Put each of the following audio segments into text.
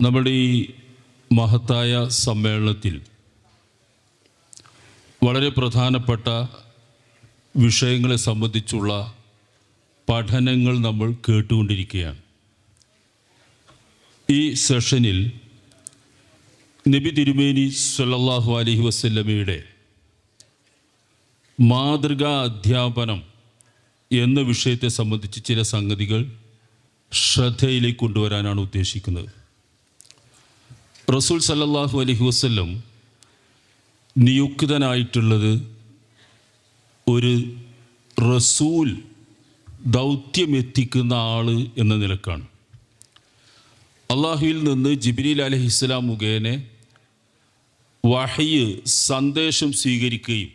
നമ്മുടെ ഈ മഹത്തായ സമ്മേളനത്തിൽ വളരെ പ്രധാനപ്പെട്ട വിഷയങ്ങളെ സംബന്ധിച്ചുള്ള പഠനങ്ങൾ നമ്മൾ കേട്ടുകൊണ്ടിരിക്കുകയാണ്. ഈ സെഷനിൽ നബി തിരുമേനി സല്ലാഹു അലഹി വസ്ല്ലമയുടെ മാതൃകാ അധ്യാപനം എന്ന വിഷയത്തെ സംബന്ധിച്ച് ചില സംഗതികൾ ശ്രദ്ധയിലേക്ക് കൊണ്ടുവരാനാണ് ഉദ്ദേശിക്കുന്നത്. റസൂൽ സല്ലാഹു അലഹി വസ്ല്ലം നിയുക്തനായിട്ടുള്ളത് ഒരു റസൂൽ ദൗത്യം ദൗത്യമെത്തിക്കുന്ന ആൾ എന്ന നിലക്കാണ്. അള്ളാഹുവിൽ നിന്ന് ജിബ്രീൽ അലഹിസ്ലാം മുഖേന വഹയ്യ് സന്ദേശം സ്വീകരിക്കുകയും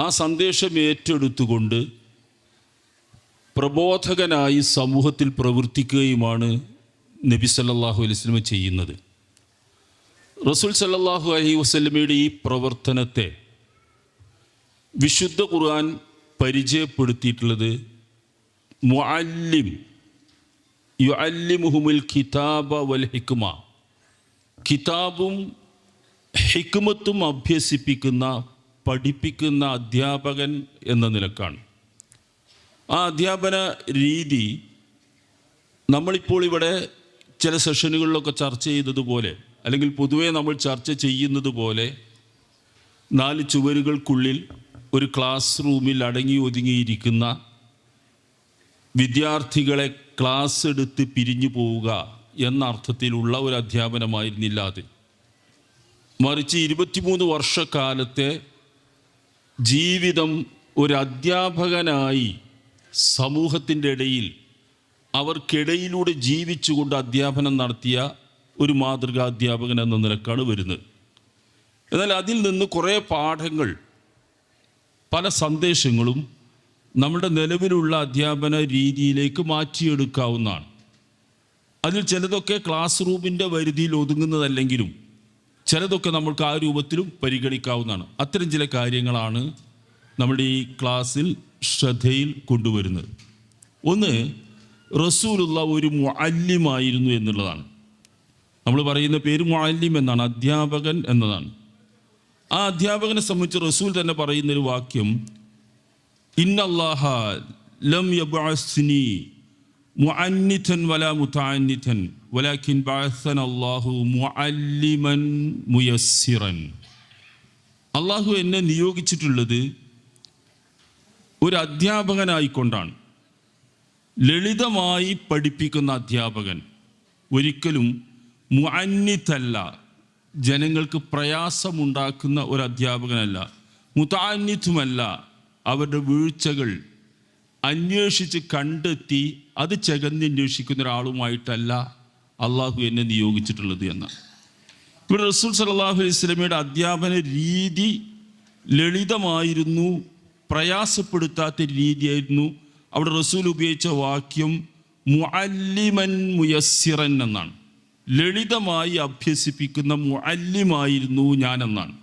ആ സന്ദേശം ഏറ്റെടുത്തുകൊണ്ട് പ്രബോധകനായി സമൂഹത്തിൽ പ്രവർത്തിക്കുകയുമാണ് നബി സല്ലാഹു അലൈഹി വസല്ലമ ചെയ്യുന്നത്. റസൂൽ സല്ലാഹു അലൈഹി വസ്ലമയുടെ ഈ പ്രവർത്തനത്തെ വിശുദ്ധ ഖുർആൻ പരിചയപ്പെടുത്തിയിട്ടുള്ളത് മുഅല്ലിം യുഅല്ലിമുഹുമുൽ കിതാബ വൽ ഹിക്മ. കിതാബും ഹിക്മത്തും അഭ്യസിപ്പിക്കുന്ന പഠിപ്പിക്കുന്ന അധ്യാപകൻ എന്ന നിലക്കാണ്. ആ അധ്യാപന രീതി നമ്മളിപ്പോൾ ഇവിടെ ചില സെഷനുകളിലൊക്കെ ചർച്ച ചെയ്തതുപോലെ അല്ലെങ്കിൽ പൊതുവേ നമ്മൾ ചർച്ച ചെയ്യുന്നത് പോലെ നാല് ചുവരുകൾക്കുള്ളിൽ ഒരു ക്ലാസ് റൂമിൽ അടങ്ങി ഒതുങ്ങിയിരിക്കുന്ന വിദ്യാർത്ഥികളെ ക്ലാസ് എടുത്ത് പിരിഞ്ഞു പോവുക എന്ന അർത്ഥത്തിലുള്ള ഒരു അധ്യാപനമായിരുന്നില്ല അത്. മറിച്ച് ഇരുപത്തിമൂന്ന് വർഷക്കാലത്തെ ജീവിതം ഒരു അധ്യാപകനായി സമൂഹത്തിന്റെ ഇടയിൽ അവർക്കിടയിലൂടെ ജീവിച്ചുകൊണ്ട് അധ്യാപനം നടത്തിയ ഒരു മാതൃകാ അധ്യാപകൻ എന്ന നിലക്കാണ് വരുന്നത്. എന്നാൽ അതിൽ നിന്ന് കുറേ പാഠങ്ങൾ പല സന്ദേശങ്ങളും നമ്മുടെ നിലവിലുള്ള അധ്യാപന രീതിയിലേക്ക് മാറ്റിയെടുക്കാവുന്നതാണ്. അതിൽ ചിലതൊക്കെ ക്ലാസ് റൂമിന്റെ വരുതിയിൽ ഒതുങ്ങുന്നതല്ലെങ്കിലും ചിലതൊക്കെ നമ്മൾക്ക് ആ രൂപത്തിലും പരിഗണിക്കാവുന്നതാണ്. അത്തരം ചില കാര്യങ്ങളാണ് നമ്മുടെ ഈ ക്ലാസ്സിൽ ശ്രദ്ധയിൽ കൊണ്ടുവരുന്നത്. ഒന്ന് റസൂലുള്ള ഒരു മുഅല്ലിമായിരുന്നു എന്നുള്ളതാണ്. നമ്മൾ പറയുന്ന പേര് മുഅല്ലിം എന്നാണ് അധ്യാപകൻ എന്നതാണ്. ആ അധ്യാപകനെ സംബന്ധിച്ച് റസൂൽ തന്നെ പറയുന്ന ഒരു വാക്യം ഇന്നല്ലാഹ ലം യബ്അസ്നി മുഅന്നിഥൻ വല മുതഅന്നിഥൻ വലാകിൻ ബഅസന അല്ലാഹു മുഅല്ലിമൻ മുയസ്സിറൻ. അള്ളാഹു എന്നെ നിയോഗിച്ചിട്ടുള്ളത് ഒരു അധ്യാപകനായിക്കൊണ്ടാണ്. ലളിതമായി പഠിപ്പിക്കുന്ന അധ്യാപകൻ ഒരിക്കലും മുഅന്നിത്തല്ല ജനങ്ങൾക്ക് പ്രയാസമുണ്ടാക്കുന്ന ഒരു അധ്യാപകനല്ല. മുതാന്നിത്തുമല്ല അവരുടെ വീഴ്ചകൾ അന്വേഷിച്ച് കണ്ടെത്തി അത് ചകഞ്ഞന്വേഷിക്കുന്ന ഒരാളുമായിട്ടല്ല അള്ളാഹു എന്നെ നിയോഗിച്ചിട്ടുള്ളത് എന്ന്. ഇവിടെ റസൂൽ സലാഹു അലൈഹി അധ്യാപന രീതി ലളിതമായിരുന്നു പ്രയാസപ്പെടുത്താത്ത രീതിയായിരുന്നു. അവിടെ റസൂൽ ഉപയോഗിച്ച വാക്യം മുഅല്ലിമൻ മുയസ്സിറൻ എന്നാണ്. ലളിതമായി അഭ്യസിപ്പിക്കുന്ന മുഅല്ലിമായിരുന്നു ഞാൻ എന്നാണ്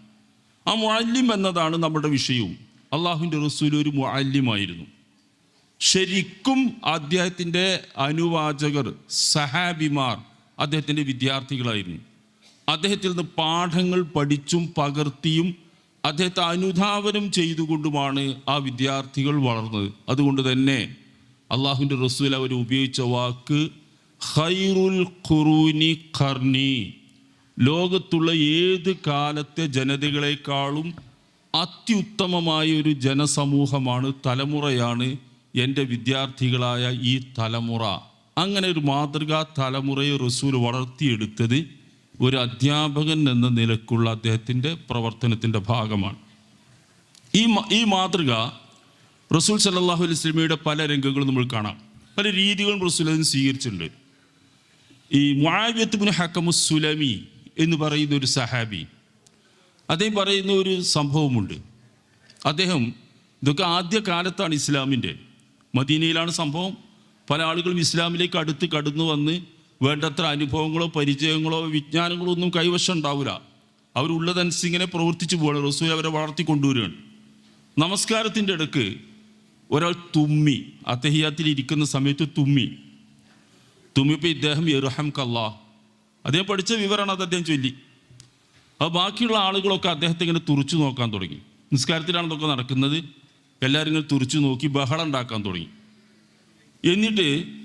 ആ മുഅല്ലിം എന്നതാണ് നമ്മുടെ വിഷയവും. അള്ളാഹുവിന്റെ റസൂൽ ഒരു മുഅല്ലിമായിരുന്നു. ശരിക്കും അദ്ദേഹത്തിന്റെ അനുവാചകർ സഹാബിമാർ അദ്ദേഹത്തിന്റെ വിദ്യാർത്ഥികളായിരുന്നു. അദ്ദേഹത്തിൽ നിന്ന് പാഠങ്ങൾ പഠിച്ചും പകർത്തിയും അദ്ദേഹത്തെ അനുധാവനം ചെയ്തുകൊണ്ടുമാണ് ആ വിദ്യാർത്ഥികൾ വളർന്നത്. അതുകൊണ്ട് തന്നെ അള്ളാഹുവിന്റെ റസൂൽ അവർ ഉപയോഗിച്ച വാക്ക് ഹൈറുൽ ഖുറൂനി ഖർണി ലോകത്തുള്ള ഏത് കാലത്തെ ജനതകളെക്കാളും അത്യുത്തമമായ ഒരു ജനസമൂഹമാണ് തലമുറയാണ് എന്റെ വിദ്യാർത്ഥികളായ ഈ തലമുറ. അങ്ങനെ ഒരു മാതൃകാ തലമുറയെ റസൂൽ വളർത്തിയെടുത്തത് ഒരു അധ്യാപകൻ എന്ന നിലക്കുള്ള അദ്ദേഹത്തിന്റെ പ്രവർത്തനത്തിന്റെ ഭാഗമാണ്. ഈ ഈ മാതൃക റസൂൽ സല്ലല്ലാഹു അലൈഹി സ്വലമിയുടെ പല രംഗങ്ങളും നമ്മൾ കാണാം. പല രീതികളും റസൂൽ അതിന് സ്വീകരിച്ചിട്ടുണ്ട്. ഈ മുആവിയത്ത് ബിൻ ഹക്കമു സുലമി എന്ന് പറയുന്ന ഒരു സഹാബി അദ്ദേഹം പറയുന്ന ഒരു സംഭവമുണ്ട്. അദ്ദേഹം ഇതൊക്കെ ആദ്യ കാലത്താണ് ഇസ്ലാമിന്റെ. മദീനയിലാണ് സംഭവം. പല ആളുകളും ഇസ്ലാമിലേക്ക് അടുത്ത് കടന്നു വന്ന് വേണ്ടത്ര അനുഭവങ്ങളോ പരിചയങ്ങളോ വിജ്ഞാനങ്ങളോ ഒന്നും കൈവശം ഉണ്ടാവില്ല അവരുള്ളതനുസരിച്ച് പ്രവർത്തിച്ചു പോകണം റസൂൽ അവരെ വളർത്തിക്കൊണ്ടുവരികയാണ് നമസ്കാരത്തിന്റെ ഇടയ്ക്ക് ഒരാൾ തുമ്മി. അത്തഹിയാത്തിൽ ഇരിക്കുന്ന സമയത്ത് തുമ്മി. തുമ്മിപ്പോൾ ഇദ്ദേഹം ഇർഹം കല്ലാ അദ്ദേഹം പഠിച്ച വിവരമാണ് അത് അദ്ദേഹം ചൊല്ലി. അപ്പോൾ ബാക്കിയുള്ള ആളുകളൊക്കെ അദ്ദേഹത്തെ ഇങ്ങനെ തുറച്ചു നോക്കാൻ തുടങ്ങി. നിസ്കാരത്തിലാണ് ഇതൊക്കെ നടക്കുന്നത്. എല്ലാവരും ഇങ്ങനെ തുറച്ചു നോക്കി ബഹളം ഉണ്ടാക്കാൻ തുടങ്ങി. എന്നിട്ട്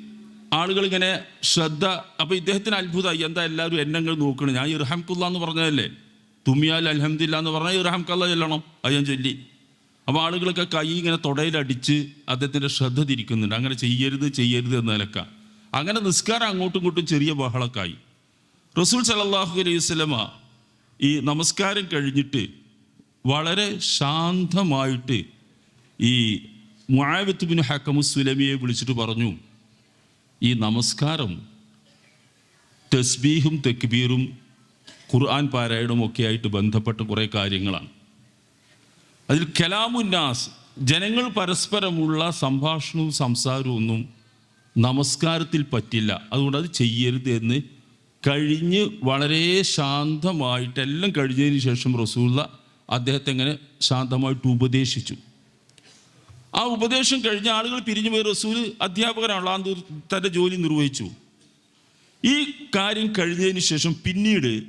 ആളുകൾ ഇങ്ങനെ ശ്രദ്ധ അപ്പോൾ ഇദ്ദേഹത്തിന് അത്ഭുതമായി എന്താ എല്ലാവരും എന്നെങ്ങൾ നോക്കണം? ഞാൻ ഇർഹംകുല്ല എന്ന് പറഞ്ഞതല്ലേ? തുമ്മിയാൽ അലഹമില്ല എന്ന് പറഞ്ഞാൽ ഇർഹംകല്ല ചെല്ലണം. അത് ഞാൻ ചൊല്ലി. അപ്പോൾ ആളുകളൊക്കെ കൈ ഇങ്ങനെ തുടയിലടിച്ച് അദ്ദേഹത്തിന്റെ ശ്രദ്ധ തിരിക്കുന്നുണ്ട്. അങ്ങനെ ചെയ്യരുത് ചെയ്യരുത് എന്ന നിലക്ക. അങ്ങനെ നിസ്കാരം അങ്ങോട്ടും ഇങ്ങോട്ടും ചെറിയ ബഹളക്കായി. റസൂൽ സലല്ലാഹു അലൈഹി സ്വലമ ഈ നമസ്കാരം കഴിഞ്ഞിട്ട് വളരെ ശാന്തമായിട്ട് ഈ മുഴാവിത്തുബിന് ഹക്കമു സുലമിയെ വിളിച്ചിട്ട് പറഞ്ഞു. ഈ നമസ്കാരം തസ്ബീഹും തെക്ബീറും ഖുർആൻ പാരായണവും ഒക്കെ ആയിട്ട് ബന്ധപ്പെട്ട കുറേ കാര്യങ്ങളാണ്. അതിൽ കലാമുന്നാസ് ജനങ്ങൾ പരസ്പരമുള്ള സംഭാഷണവും സംസാരവും ഒന്നും നമസ്കാരത്തിൽ പറ്റില്ല. അതുകൊണ്ട് അത് ചെയ്യരുത് എന്ന് കഴിഞ്ഞ് വളരെ ശാന്തമായിട്ട് എല്ലാം കഴിഞ്ഞതിന് ശേഷം റസൂള്ള അദ്ദേഹത്തെ എങ്ങനെ ശാന്തമായിട്ട് ഉപദേശിച്ചു. ആ ഉപദേശം കഴിഞ്ഞ ആളുകൾ പിരിഞ്ഞു പോയി റസൂൽ അധ്യാപകനാണല്ലോ ആ തന്റെ ജോലി നിർവഹിച്ചു. ഈ കാര്യം കഴിഞ്ഞതിന് ശേഷം പിന്നീട്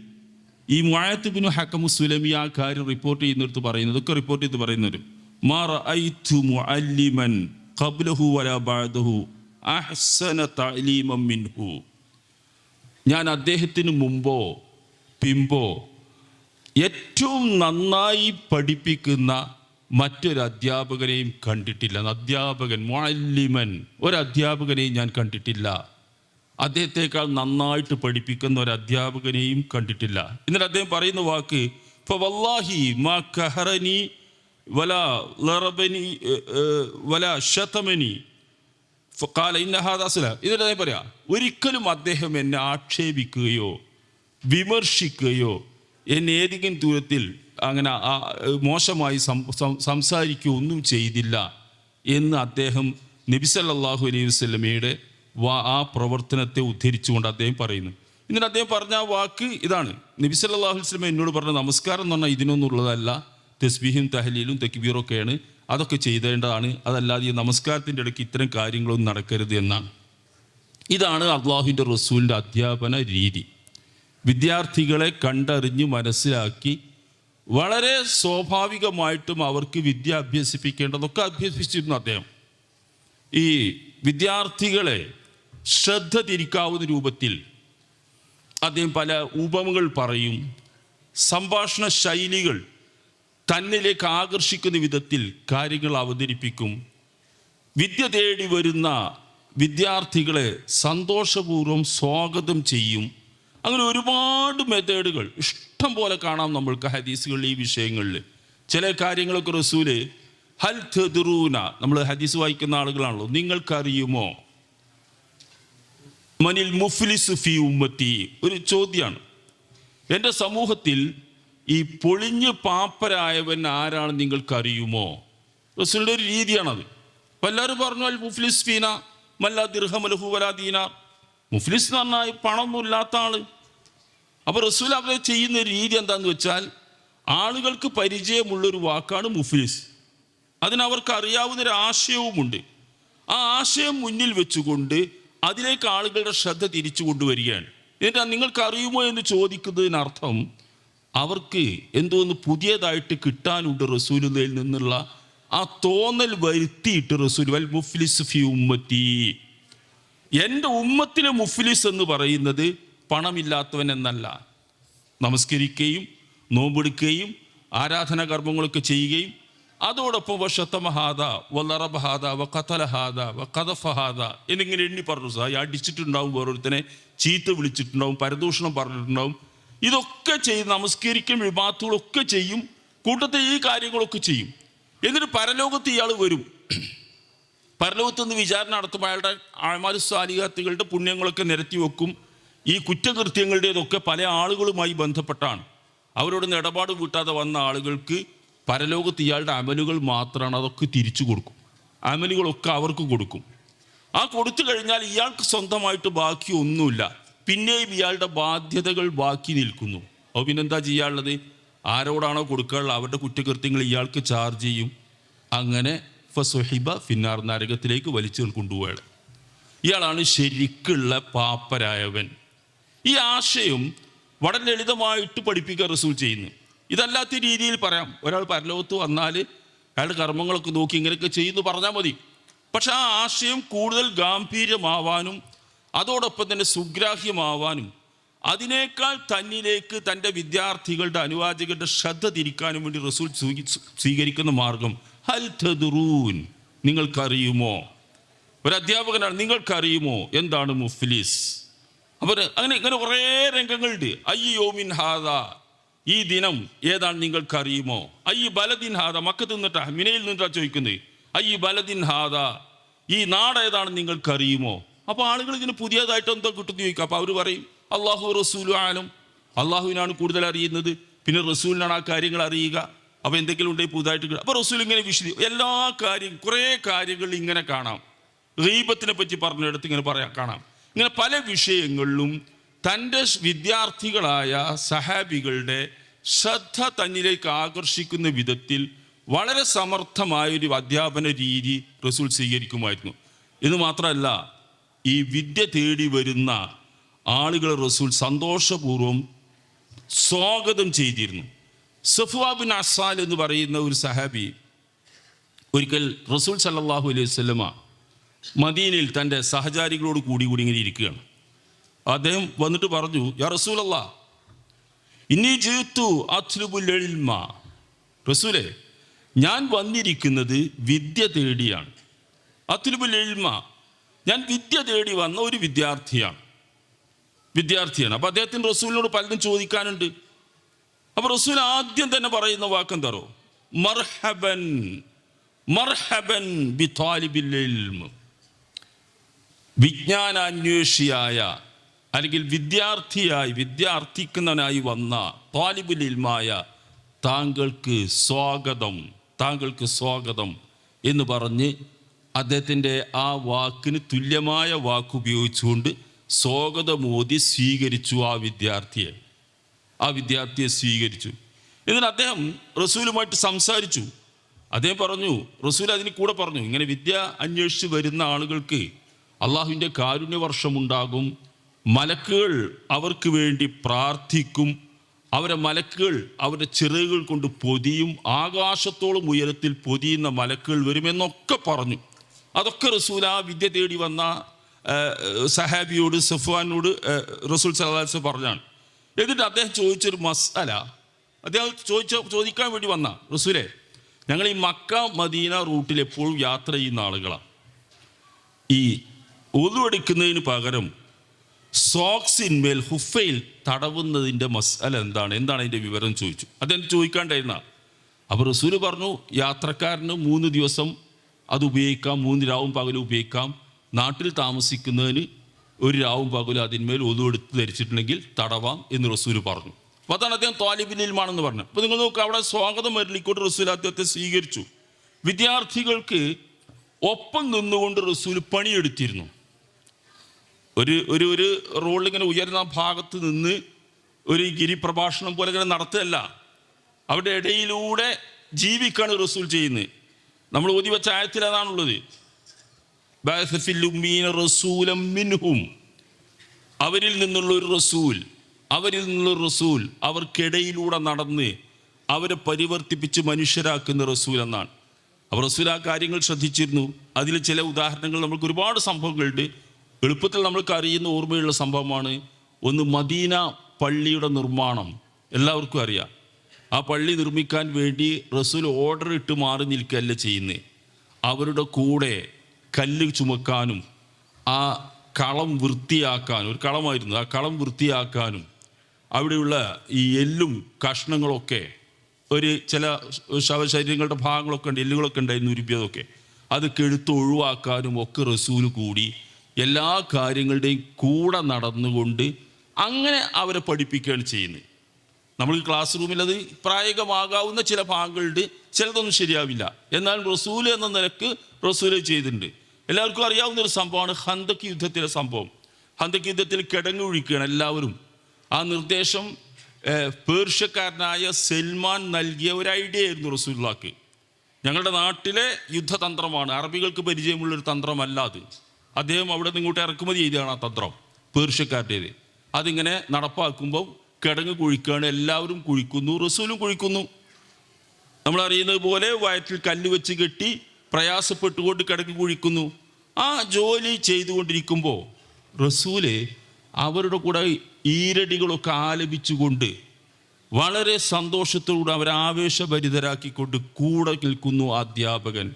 ഈ മുഴത്ത് ബിനു ഹക്കമു സുലമി ആ കാര്യം റിപ്പോർട്ട് ചെയ്യുന്നിടത്ത് പറയുന്നത് ഒക്കെ റിപ്പോർട്ട് ചെയ്ത് പറയുന്നവരും ഞാൻ അദ്ദേഹത്തിന് മുമ്പോ പിമ്പോ ഏറ്റവും നന്നായി പഠിപ്പിക്കുന്ന മറ്റൊരു അധ്യാപകനെയും കണ്ടിട്ടില്ല. അധ്യാപകൻ മുഅല്ലിമൻ ഒരു അധ്യാപകനെയും ഞാൻ കണ്ടിട്ടില്ല. അദ്ദേഹത്തെക്കാൾ നന്നായിട്ട് പഠിപ്പിക്കുന്ന ഒരു അധ്യാപകനെയും കണ്ടിട്ടില്ല. എന്നിട്ട് അദ്ദേഹം പറയുന്ന വാക്ക് ഇപ്പൊ വല്ലാഹി മാ കഹറനി വല ലറബനി വല ശതമനി. കാല ഇന്നഹാദാസല ഇതിൽ അദ്ദേഹം പറയാ ഒരിക്കലും അദ്ദേഹം എന്നെ ആക്ഷേപിക്കുകയോ വിമർശിക്കുകയോ എന്നെ ഏതെങ്കിലും ദൂരത്തിൽ അങ്ങനെ മോശമായി സം- സം- സംസാരിക്കുകയോ ഒന്നും ചെയ്തില്ല എന്ന് അദ്ദേഹം നബിസല്ലാഹു അലൈഹി വസ്ലമയുടെ വാ ആ പ്രവർത്തനത്തെ ഉദ്ധരിച്ചുകൊണ്ട് അദ്ദേഹം പറയുന്നു. എന്നിട്ട് അദ്ദേഹം പറഞ്ഞ വാക്ക് ഇതാണ്. നബി സല്ലല്ലാഹു അലൈഹി വസല്ലം എന്നോട് പറഞ്ഞ നമസ്കാരം എന്ന് പറഞ്ഞാൽ ഇതിനൊന്നുള്ളതല്ല. തസ്ബീഹും തഹലീലും തെക്കിബീറും ഒക്കെയാണ് അതൊക്കെ ചെയ്തേണ്ടതാണ്. അതല്ലാതെ ഈ നമസ്കാരത്തിന്റെ ഇടയ്ക്ക് ഇത്തരം കാര്യങ്ങളൊന്നും നടക്കരുത് എന്നാണ്. ഇതാണ് അള്ളാഹുവിന്റെ റസൂലിന്റെ അധ്യാപന രീതി. വിദ്യാർത്ഥികളെ കണ്ടറിഞ്ഞ് മനസ്സിലാക്കി വളരെ സ്വാഭാവികമായിട്ടും അവർക്ക് വിദ്യ അഭ്യസിപ്പിക്കേണ്ടതൊക്കെ അഭ്യസിപ്പിച്ചിരുന്നു അദ്ദേഹം. ഈ വിദ്യാർത്ഥികളെ ശ്രദ്ധ തിരിക്കാവുന്ന രൂപത്തിൽ അദ്ദേഹം പല ഉപമകൾ പറയും. സംഭാഷണ ശൈലികൾ തന്നിലേക്ക് ആകർഷിക്കുന്ന വിധത്തിൽ കാര്യങ്ങൾ അവതരിപ്പിക്കും. വിദ്യ തേടി വരുന്ന വിദ്യാർത്ഥികളെ സന്തോഷപൂർവം സ്വാഗതം ചെയ്യും. അങ്ങനെ ഒരുപാട് മെത്തേഡുകൾ ഇഷ്ടം പോലെ കാണാം നമ്മൾക്ക് ഹദീസുകളിൽ ഈ വിഷയങ്ങളിൽ. ചില കാര്യങ്ങളൊക്കെ റസൂൽ ഹൽ തെതിറൂന നമ്മൾ ഹദീസ് വായിക്കുന്ന ആളുകളാണല്ലോ നിങ്ങൾക്കറിയുമോ? മനിൽ മുഫ്ലിസു ഫി ഉമ്മത്തി ഒരു ചോദ്യമാണ് എന്റെ സമൂഹത്തിൽ ഈ പൊളിഞ്ഞ് പാപ്പരായവൻ ആരാണ് നിങ്ങൾക്കറിയുമോ? റസൂലിന്റെ ഒരു രീതിയാണത്. എല്ലാവരും പറഞ്ഞു അൽ മുഫ്ലിസ് ഫീന മല്ല ദിർഹമലഹു മുഫ്ലിസ് എന്ന് പറഞ്ഞാൽ പണമൊന്നും ഇല്ലാത്ത ആൾ. അപ്പോൾ റസൂൽ അവരെ ചെയ്യുന്ന രീതി എന്താന്ന് വെച്ചാൽ ആളുകൾക്ക് പരിചയമുള്ളൊരു വാക്കാണ് മുഫ്ലിസ്. അതിനവർക്ക് അറിയാവുന്ന ഒരു ആശയവുമുണ്ട് ആ ആശയം മുന്നിൽ വെച്ചുകൊണ്ട് അതിലേക്ക് ആളുകളുടെ ശ്രദ്ധ തിരിച്ചു കൊണ്ടുവരികയാണ്. എന്നിട്ട് നിങ്ങൾക്ക് അറിയുമോ എന്ന് ചോദിക്കുന്നതിനർത്ഥം അവർക്ക് എന്തോന്ന് പുതിയതായിട്ട് കിട്ടാനുണ്ട് റസൂലുള്ളയിൽ നിന്നുള്ള ആ തോന്നൽ വരുത്തിയിട്ട് റസൂൽ വൽ മുഫ്ലിസ് ഫി ഉമ്മത്തി. എന്റെ ഉമ്മത്തിലെ മുഫ്ലിസ് എന്ന് പറയുന്നത് പണമില്ലാത്തവൻ എന്നല്ല നമസ്കരിക്കുകയും നോമ്പെടുക്കുകയും ആരാധന കർമ്മങ്ങളൊക്കെ ചെയ്യുകയും അതോടൊപ്പം വശത്തമഹാദ വല്ലറബഹാദ വ കഥലഹാദ വ കഥഫഹാദ എന്നിങ്ങനെ എണ്ണി പറഞ്ഞു സാർ അടിച്ചിട്ടുണ്ടാവും ഓരോരുത്തനെ ചീത്ത വിളിച്ചിട്ടുണ്ടാവും പരദൂഷണം പറഞ്ഞിട്ടുണ്ടാവും. ഇതൊക്കെ ചെയ്ത് നമസ്കരിക്കും വിഭാത്തുകളൊക്കെ ചെയ്യും കൂട്ടത്തിൽ ഈ കാര്യങ്ങളൊക്കെ ചെയ്യും. എന്നിട്ട് പരലോകത്ത് ഇയാൾ വരും. പരലോകത്ത് നിന്ന് വിചാരണ നടത്തുമ്പോൾ അയാളുടെ ആഴ്മാലു സ്വാലികാത്തുകളുടെ പുണ്യങ്ങളൊക്കെ നിരത്തി വെക്കും. ഈ കുറ്റകൃത്യങ്ങളുടേതൊക്കെ പല ആളുകളുമായി ബന്ധപ്പെട്ടാണ്. അവരോട് ഇടപാട് കൂട്ടാതെ വന്ന ആളുകൾക്ക് പരലോകത്ത് ഇയാളുടെ അമലുകൾ മാത്രമാണ് അതൊക്കെ തിരിച്ചു കൊടുക്കും. അമലുകളൊക്കെ അവർക്ക് കൊടുക്കും. ആ കൊടുത്തു കഴിഞ്ഞാൽ ഇയാൾക്ക് സ്വന്തമായിട്ട് ബാക്കി ഒന്നുമില്ല. പിന്നെയും ഇയാളുടെ ബാധ്യതകൾ ബാക്കി നിൽക്കുന്നു. അപ്പോൾ പിന്നെന്താ ചെയ്യാനുള്ളത്? ആരോടാണോ കൊടുക്കാനുള്ളത്? അവരുടെ കുറ്റകൃത്യങ്ങൾ ഇയാൾക്ക് ചാർജ് ചെയ്യും. അങ്ങനെ ഫസുഹിബ ഫിന്നാർ നരകത്തിലേക്ക് വലിച്ചു കൊണ്ടുപോയത് ഇയാളാണ് ശരിക്കുള്ള പാപ്പരായവൻ. ഈ ആശയം വളരെ ലളിതമായിട്ട് പഠിപ്പിക്കുക റസൂൽ ചെയ്യുന്നു. ഇതല്ലാത്ത രീതിയിൽ പറയാം. ഒരാൾ പരലോകത്ത് വന്നാൽ അയാളുടെ കർമ്മങ്ങളൊക്കെ നോക്കി ഇങ്ങനെയൊക്കെ ചെയ്യുന്നു പറഞ്ഞാൽ മതി. പക്ഷെ ആ ആശയം കൂടുതൽ ഗാംഭീര്യമാവാനും അതോടൊപ്പം തന്നെ സുഗ്രാഹ്യമാവാനും അതിനേക്കാൾ തന്നിലേക്ക് തന്റെ വിദ്യാർത്ഥികളുടെ അനുവാചകരുടെ ശ്രദ്ധ തിരിക്കാനും വേണ്ടി റസൂൽ സ്വീകരിക്കുന്ന മാർഗം ഹൽ തദുറൂൻ. നിങ്ങൾക്കറിയുമോ? ഒരു അധ്യാപകനാണ് നിങ്ങൾക്കറിയുമോ? എന്താണ് മുഫ്ലിസ്? അവർ അങ്ങനെ ഇങ്ങനെ കുറേ രംഗങ്ങളുണ്ട്. അയ്യോമിൻ ഹാദ. ഈ ദിനം ഏതാണ് നിങ്ങൾക്ക് അറിയുമോ അയ്യ ബലദിൻ ഹാദ. മക്കത്ത് നിന്നിട്ടാ മിനയിൽ നിന്നിട്ടാ ചോദിക്കുന്നത് അയ്യ ബലദിൻ ഹാദ. ഈ നാട് ഏതാണ് നിങ്ങൾക്ക് അറിയുമോ അപ്പോൾ ആളുകൾ ഇതിന് പുതിയതായിട്ട് എന്തോ കിട്ടുന്നു ചോദിക്കും. അപ്പോൾ അവർ പറയും അള്ളാഹു റസൂലു ആലും. അള്ളാഹുവിനാണ് കൂടുതൽ അറിയുന്നത്. പിന്നെ റസൂലിനാണ് ആ കാര്യങ്ങൾ അറിയുക. അപ്പോൾ എന്തെങ്കിലും ഉണ്ടെങ്കിൽ പുതുതായിട്ട് കിട്ടും. അപ്പൊ റസൂൽ ഇങ്ങനെ വിശദി എല്ലാ കാര്യം കുറേ കാര്യങ്ങൾ ഇങ്ങനെ കാണാം. ഗീബത്തിനെ പറ്റി പറഞ്ഞിടത്ത് ഇങ്ങനെ പറയാം. കാണാം. ഇങ്ങനെ പല വിഷയങ്ങളിലും തന്റെ വിദ്യാർത്ഥികളായ സഹാബികളുടെ ശ്രദ്ധ തന്നിലേക്ക് ആകർഷിക്കുന്ന വിധത്തിൽ വളരെ സമർത്ഥമായൊരു അധ്യാപന രീതി റസൂൽ സ്വീകരിക്കുമായിരുന്നു. എന്ന് മാത്രമല്ല ഈ വിദ്യ തേടി വരുന്ന ആളുകൾ റസൂൽ സന്തോഷപൂർവം സ്വാഗതം ചെയ്തിരുന്നു. സഫുവാബിൻ അസാൽ എന്ന് പറയുന്ന ഒരു സഹാബി ഒരിക്കൽ റസൂൽ സല്ലാഹു അലൈഹി വസല്ലമ മദീനയിൽ തന്റെ സഹചാരികളോട് കൂടി കൂടി ഇങ്ങനെ ഇരിക്കുകയാണ്. അദ്ദേഹം വന്നിട്ട് പറഞ്ഞു യാ റസൂലല്ലാ ഇനി ജീത്തു അത്ലുബുൽ റസൂലെ ഞാൻ വന്നിരിക്കുന്നത് വിദ്യ തേടിയാണ്. അത്ലുബുൽ ഞാൻ വിദ്യ തേടി വന്ന ഒരു വിദ്യാർത്ഥിയാണ്. വിദ്യാർത്ഥിയാണ്. അപ്പോൾ അദ്ദേഹത്തിന് റസൂലിനോട് പലതും ചോദിക്കാനുണ്ട്. അപ്പോൾ റസൂൽ ആദ്യം തന്നെ പറയുന്ന വാക്കം തറോ മർഹബൻ മർഹബൻ ബി താലിബിൽ ഇൽമ്. വിജ്ഞാനാന്വേഷിയായ അല്ലെങ്കിൽ വിദ്യാർത്ഥിയായി വിദ്യാർത്ഥിക്കുന്നവനായി വന്ന താലിബുലിൽമായ താങ്കൾക്ക് സ്വാഗതം താങ്കൾക്ക് സ്വാഗതം എന്ന് പറഞ്ഞ് അദ്ദേഹത്തിന്റെ ആ വാക്കിന് തുല്യമായ വാക്ക് ഉപയോഗിച്ചുകൊണ്ട് സ്വാഗതമോദി സ്വീകരിച്ചു ആ വിദ്യാർത്ഥിയെ. ആ വിദ്യാർത്ഥിയെ സ്വീകരിച്ചു. എന്നിട്ട് അദ്ദേഹം റസൂലുമായിട്ട് സംസാരിച്ചു. അദ്ദേഹം പറഞ്ഞു റസൂൽ അതിന് കൂടെ പറഞ്ഞു ഇങ്ങനെ വിദ്യ അന്വേഷിച്ച് വരുന്ന ആളുകൾക്ക് അള്ളാഹുവിന്റെ കാരുണ്യവർഷമുണ്ടാകും. മലക്കുകൾ അവർക്ക് വേണ്ടി പ്രാർത്ഥിക്കും. അവരെ മലക്കുകൾ അവരുടെ ചിറകുകൾ കൊണ്ട് പൊതിയും. ആകാശത്തോളം ഉയരത്തിൽ പൊതിയുന്ന മലക്കുകൾ വരുമെന്നൊക്കെ പറഞ്ഞു. അതൊക്കെ റസൂൽ ആ വിദ്യ തേടി വന്ന സഹാബിയോട് സഫ്വാനോട് റസൂൽ സലാസ് പറഞ്ഞാണ്. എന്നിട്ട് അദ്ദേഹം ചോദിച്ചൊരു മസാല. അദ്ദേഹം ചോദിച്ച ചോദിക്കാൻ വേണ്ടി വന്ന റസൂലെ ഞങ്ങൾ ഈ മക്ക മദീന റൂട്ടിൽ എപ്പോഴും യാത്ര ചെയ്യുന്ന ആളുകളാണ് ഈ ഒതുവെടുക്കുന്നതിന് പകരം സോക്സിന്മേൽ ഹുഫയിൽ തടവുന്നതിന്റെ മസാല എന്താണ് എന്താണ് അതിന്റെ വിവരം ചോദിച്ചു. അദ്ദേഹം ചോദിക്കാണ്ടായിരുന്ന? അപ്പോൾ റസൂൽ പറഞ്ഞു യാത്രക്കാരന് മൂന്ന് ദിവസം അത് ഉപയോഗിക്കാം മൂന്ന് രാവും പകലും ഉപയോഗിക്കാം. നാട്ടിൽ താമസിക്കുന്നതിന് ഒരു രാവും പകലും അതിന്മേൽ ഒതുവെടുത്ത് ധരിച്ചിട്ടുണ്ടെങ്കിൽ തടവാം എന്ന് റസൂൽ പറഞ്ഞു. അപ്പോൾ അതാണ് അദ്ദേഹം താലിബിനിൽമാണെന്ന് പറഞ്ഞു അപ്പോൾ നിങ്ങൾ നോക്കുക അവിടെ സ്വാഗതം വരലിക്കോട്ട് റസൂൽ അദ്ദേഹത്തെ സ്വീകരിച്ചു. വിദ്യാർത്ഥികൾക്ക് ഒപ്പം നിന്നുകൊണ്ട് റസൂൽ പണിയെടുത്തിരുന്നു. ഒരു ഒരു ഒരു റോളിൽ ഇങ്ങനെ ഉയർന്ന ഭാഗത്ത് നിന്ന് ഒരു ഗിരിപ്രഭാഷണം പോലെ ഇങ്ങനെ നടത്തുകയല്ല. അവിടെ ഇടയിലൂടെ ജീവിക്കാണ് റസൂൽ ചെയ്യുന്നത്. നമ്മൾ ഓതി വെച്ച ആയത്തിൽ അതാണുള്ളത്. അവരിൽ നിന്നുള്ള ഒരു റസൂൽ അവരിൽ നിന്നുള്ള റസൂൽ അവർക്കിടയിലൂടെ നടന്ന് അവരെ പരിവർത്തിപ്പിച്ച് മനുഷ്യരാക്കുന്ന റസൂൽ എന്നാണ്. അപ്പോൾ റസൂൽ ആ കാര്യങ്ങൾ ശ്രദ്ധിച്ചിരുന്നു. അതിൽ ചില ഉദാഹരണങ്ങൾ നമുക്ക് ഒരുപാട് സംഭവങ്ങളുണ്ട്. എളുപ്പത്തിൽ നമ്മൾക്ക് അറിയുന്ന ഓർമ്മയുള്ള സംഭവമാണ് ഒന്ന് മദീന പള്ളിയുടെ നിർമ്മാണം. എല്ലാവർക്കും അറിയാം. ആ പള്ളി നിർമ്മിക്കാൻ വേണ്ടി റസൂൽ ഓർഡർ ഇട്ട് മാറി നിൽക്കുകയല്ല ചെയ്യുന്നത് അവരുടെ കൂടെ കല്ല് ചുമക്കാനും ആ കളം വൃത്തിയാക്കാനും ഒരു കളമായിരുന്നു ആ കളം വൃത്തിയാക്കാനും അവിടെയുള്ള ഈ എല്ലും കഷ്ണങ്ങളൊക്കെ ഒരു ചില ശവശരീരങ്ങളുടെ ഭാഗങ്ങളൊക്കെ ഉണ്ട് എല്ലുകളൊക്കെ ഉണ്ടായിരുന്നു ഉരുപ്പിയതൊക്കെ. അതൊക്കെ എടുത്ത് ഒഴിവാക്കാനും ഒക്കെ റസൂൽ കൂടി എല്ലാ കാര്യങ്ങളുടെയും കൂടെ നടന്നുകൊണ്ട് അങ്ങനെ അവരെ പഠിപ്പിക്കുകയാണ് ചെയ്യുന്നത്. നമ്മൾ ക്ലാസ് റൂമിൽ അത് പ്രായോഗികമാകാവുന്ന ചില ഭാഗങ്ങളുണ്ട് ചിലതൊന്നും ശരിയാവില്ല. എന്നാൽ റസൂൽ എന്ന നിലയ്ക്ക് റസൂൽ ചെയ്തിട്ടുണ്ട്. എല്ലാവർക്കും അറിയാവുന്ന ഒരു സംഭവമാണ് ഹന്തക് യുദ്ധത്തിലെ സംഭവം. ഹന്തക് യുദ്ധത്തിൽ കിടങ്ങ് ഒഴിക്കുകയാണ് എല്ലാവരും. ആ നിർദ്ദേശം പേർഷ്യക്കാരനായ സൽമാൻ നൽകിയ ഒരു ഐഡിയ ആയിരുന്നു റസൂല്ലാക്ക് ഞങ്ങളുടെ നാട്ടിലെ യുദ്ധതന്ത്രമാണ്. അറബികൾക്ക് പരിചയമുള്ളൊരു തന്ത്രമല്ല അത്. അദ്ദേഹം അവിടെ നിന്ന് ഇങ്ങോട്ട് ഇറക്കുമതി ചെയ്തതാണ് ആ തന്ത്രം പേർഷ്യക്കാരുടേത്. അതിങ്ങനെ നടപ്പാക്കുമ്പോൾ കിടങ്ങ് കുഴിക്കുകയാണ് എല്ലാവരും കുഴിക്കുന്നു റസൂലും കുഴിക്കുന്നു. നമ്മൾ അറിയുന്നത് പോലെ വയറ്റിൽ കല്ല് വെച്ച് കെട്ടി പ്രയാസപ്പെട്ടുകൊണ്ട് കിടങ്ങ് കുഴിക്കുന്നു. ആ ജോലി ചെയ്തുകൊണ്ടിരിക്കുമ്പോൾ റസൂൽ അവരുടെ കൂടെ ഈരടികളൊക്കെ ആലപിച്ചുകൊണ്ട് വളരെ സന്തോഷത്തോടെ അവരെ ആവേശഭരിതരാക്കിക്കൊണ്ട് കൂടെ നിൽക്കുന്നു അധ്യാപകൻ.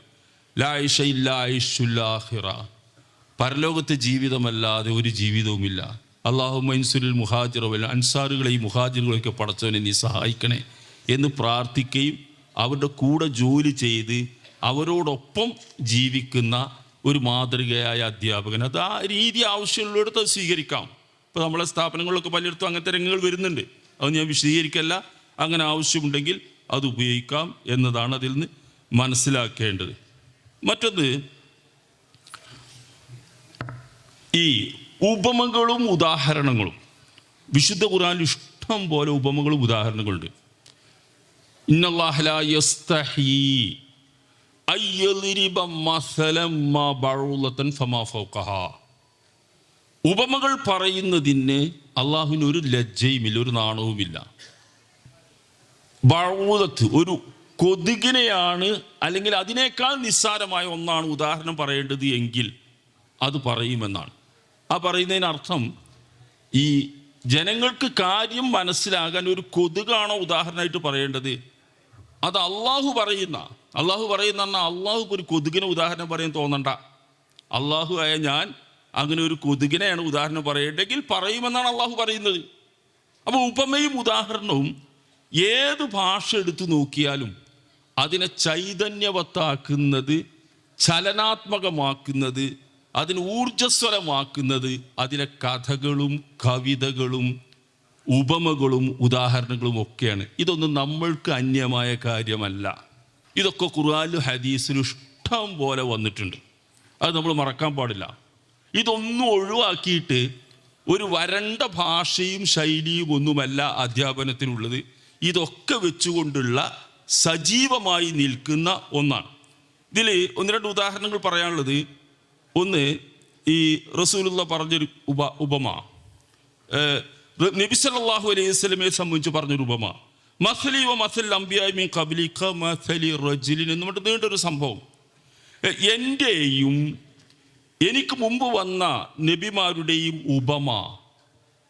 ലായിഷ ഇല്ല ഐഷുല്ലാഹിറ പരലോകത്തെ ജീവിതമല്ലാതെ ഒരു ജീവിതവുമില്ല. അള്ളാഹു മൻസുരിൽ അൻസാറുകളെ ഈ മുഹാജിറുകളൊക്കെ പടച്ചവനെ നീ സഹായിക്കണേ എന്ന് പ്രാർത്ഥിക്കുകയും അവരുടെ കൂടെ ജോലി ചെയ്ത് അവരോടൊപ്പം ജീവിക്കുന്ന ഒരു മാതൃകയായ അധ്യാപകൻ. അത് ആ രീതി ആവശ്യമുള്ളിടത്ത് സ്വീകരിക്കാം. ഇപ്പോൾ നമ്മളെ സ്ഥാപനങ്ങളിലൊക്കെ പലയിടത്തും അങ്ങനത്തെ രംഗങ്ങൾ വരുന്നുണ്ട്. അത് ഞാൻ വിശദീകരിക്കല്ല. അങ്ങനെ ആവശ്യമുണ്ടെങ്കിൽ അത് ഉപയോഗിക്കാം എന്നതാണ് അതിൽ നിന്ന് മനസ്സിലാക്കേണ്ടത്. മറ്റൊന്ന് ഈ ഉപമകളും ഉദാഹരണങ്ങളും. വിശുദ്ധ ഖുർആനിൽ ഇഷ്ടം പോലെ ഉപമകളും ഉദാഹരണങ്ങളുണ്ട്. ഉപമകൾ പറയുന്നതിന് അള്ളാഹുവിന് ഒരു ലജ്ജയുമില്ല ഒരു നാണവുമില്ല ബഴൂലത്ത് ഒരു കൊതുകിനെയാണ് അല്ലെങ്കിൽ അതിനേക്കാൾ നിസ്സാരമായ ഒന്നാണ് ഉദാഹരണം പറയേണ്ടത് എങ്കിൽ അത് പറയുമെന്നാണ്. ആ പറയുന്നതിനർത്ഥം ഈ ജനങ്ങൾക്ക് കാര്യം മനസ്സിലാകാൻ ഒരു കൊതുകാണോ ഉദാഹരണമായിട്ട് പറയേണ്ടത്? അത് അള്ളാഹു പറയുന്ന അള്ളാഹു പറയുന്ന പറഞ്ഞാൽ അള്ളാഹു ഒരു കൊതുകിനെ ഉദാഹരണം പറയാൻ തോന്നണ്ട. അള്ളാഹു ആയ ഞാൻ അങ്ങനെ ഒരു കൊതുകിനെയാണ് ഉദാഹരണം പറയേണ്ടെങ്കിൽ പറയുമെന്നാണ് അള്ളാഹു പറയുന്നത്. അപ്പോൾ ഉപമയും ഉദാഹരണവും ഏത് ഭാഷ എടുത്തു നോക്കിയാലും അതിനെ ചൈതന്യവത്താക്കുന്നത് ചലനാത്മകമാക്കുന്നത് അതിന് ഊർജസ്വലമാക്കുന്നത് അതിലെ കഥകളും കവിതകളും ഉപമകളും ഉദാഹരണങ്ങളും ഒക്കെയാണ്. ഇതൊന്നും നമ്മൾക്ക് അന്യമായ കാര്യമല്ല. ഇതൊക്കെ ഖുർആാനിലും ഹദീസിലും ഇഷ്ടം പോലെ വന്നിട്ടുണ്ട്. അത് നമ്മൾ മറക്കാൻ പാടില്ല. ഇതൊന്നും ഒഴിവാക്കിയിട്ട് ഒരു വരണ്ട ഭാഷയും ശൈലിയും ഒന്നുമല്ല അധ്യാപനത്തിനുള്ളത്. ഇതൊക്കെ വെച്ചുകൊണ്ടുള്ള സജീവമായി നിൽക്കുന്ന ഒന്നാണ്. ഇതിൽ ഒന്ന് രണ്ട് ഉദാഹരണങ്ങൾ പറയാനുള്ളത്. ഒന്ന് ഈ റസൂലുള്ള പറഞ്ഞൊരു ഉപ ഉപമ. നബി സല്ലല്ലാഹു അലൈഹി സ്വലമെ സംബന്ധിച്ച് പറഞ്ഞൊരു ഉപമ. മസലി വ മസൽ മീൻ ഖബലിക മസലി റജിലിൻ എന്ന് പറഞ്ഞിട്ട് നീണ്ടൊരു സംഭവം. എന്റെയും എനിക്ക് മുമ്പ് വന്ന നബിമാരുടെയും ഉപമ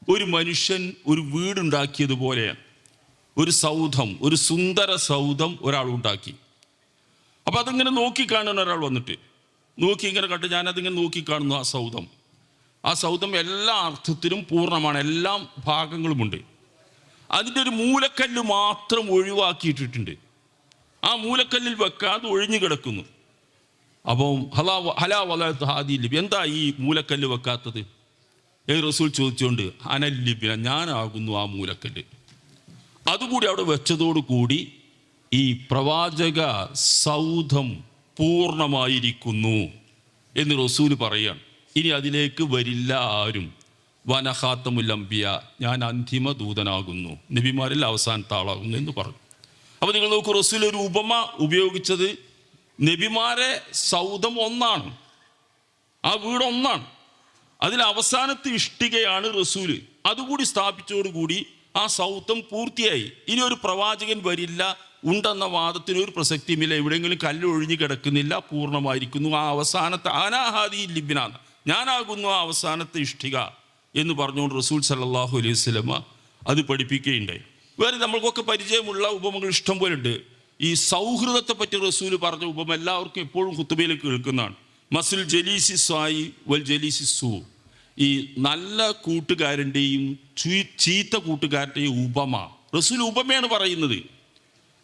ഒരു മനുഷ്യൻ ഒരു വീടുണ്ടാക്കിയതുപോലെ ഒരു സൗധം ഒരു സുന്ദര സൗധം ഒരാൾ ഉണ്ടാക്കി അപ്പം അതിങ്ങനെ നോക്കിക്കാണുന്ന ഒരാൾ വന്നിട്ട് നോക്കി ഇങ്ങനെ കണ്ട് ഞാനതിങ്ങനെ നോക്കിക്കാണുന്നു ആ സൗധം. ആ സൗധം എല്ലാ അർത്ഥത്തിലും പൂർണമാണ്. എല്ലാ ഭാഗങ്ങളുമുണ്ട്. അതിന്റെ ഒരു മൂലക്കല്ല് മാത്രം ഒഴിവാക്കിയിട്ടിട്ടുണ്ട്. ആ മൂലക്കല്ലിൽ വെക്കാതെ ഒഴിഞ്ഞു കിടക്കുന്നു. അപ്പം ഹലാ ഹലാ വലാത്ത് ഹാദി ലിബി. എന്താ ഈ മൂലക്കല്ല് വെക്കാത്തത്? ഏ റസൂൽ ചോദിച്ചുകൊണ്ട് അനല്ലിബിന ഞാനാകുന്നു ആ മൂലക്കല്ല്. അതുകൂടി അവിടെ വെച്ചതോടുകൂടി ഈ പ്രവാചക സൗധം പൂർണമായിരിക്കുന്നു എന്ന് റസൂൽ പറയാണ്. ഇനി അതിലേക്ക് വരില്ല ആരും. വനഹാത്തമുല്ലംബിയ ഞാൻ അന്തിമ ദൂതനാകുന്നു. നബിമാരിൽ അവസാനത്തെ ആളാകുന്നു എന്ന് പറഞ്ഞു. അപ്പോൾ നിങ്ങൾ നോക്കൂ റസൂൽ ഒരു ഉപമ ഉപയോഗിച്ചത് നബിമാരെ സൗദം ഒന്നാണ്. ആ വീട് ഒന്നാണ്. അതിൽ അവസാനത്തെ ഇഷ്ടികയാണ് റസൂൽ. അതുകൂടി സ്ഥാപിച്ചതോടുകൂടി ആ സൗത്തം പൂർത്തിയായി. ഇനി ഒരു പ്രവാചകൻ വരില്ല ഉണ്ടെന്ന വാദത്തിന് ഒരു പ്രസക്തിയുമില്ല. എവിടെയെങ്കിലും കല്ല് ഒഴിഞ്ഞു കിടക്കുന്നില്ല പൂർണമായിരിക്കുന്നു. ആ അവസാനത്തെ ആനാഹാദി ലിബിനാണ്. ഞാനാകുന്നു ആ അവസാനത്തെ ഇഷ്ടിക എന്ന് പറഞ്ഞുകൊണ്ട് റസൂൽ സല്ലല്ലാഹു അലൈഹി സ്വലമ അത് പഠിപ്പിക്കുകയുണ്ടായി. വേറെ നമ്മൾക്കൊക്കെ പരിചയമുള്ള ഉപമകൾ ഇഷ്ടം പോലെ ഉണ്ട് ഈ സൗഹൃദത്തെ പറ്റി റസൂൽ പറഞ്ഞ ഉപമ എല്ലാവർക്കും എപ്പോഴും കുത്തുബയിൽ കേൾക്കുന്നതാണ്. മസിൽ ജലീസി സായി വൽ ജലീസി സൂ ഈ നല്ല കൂട്ടുകാരന്റെയും ചീത്ത കൂട്ടുകാരന്റെയും ഉപമ. റസൂൽ ഉപമയാണ് പറയുന്നത്.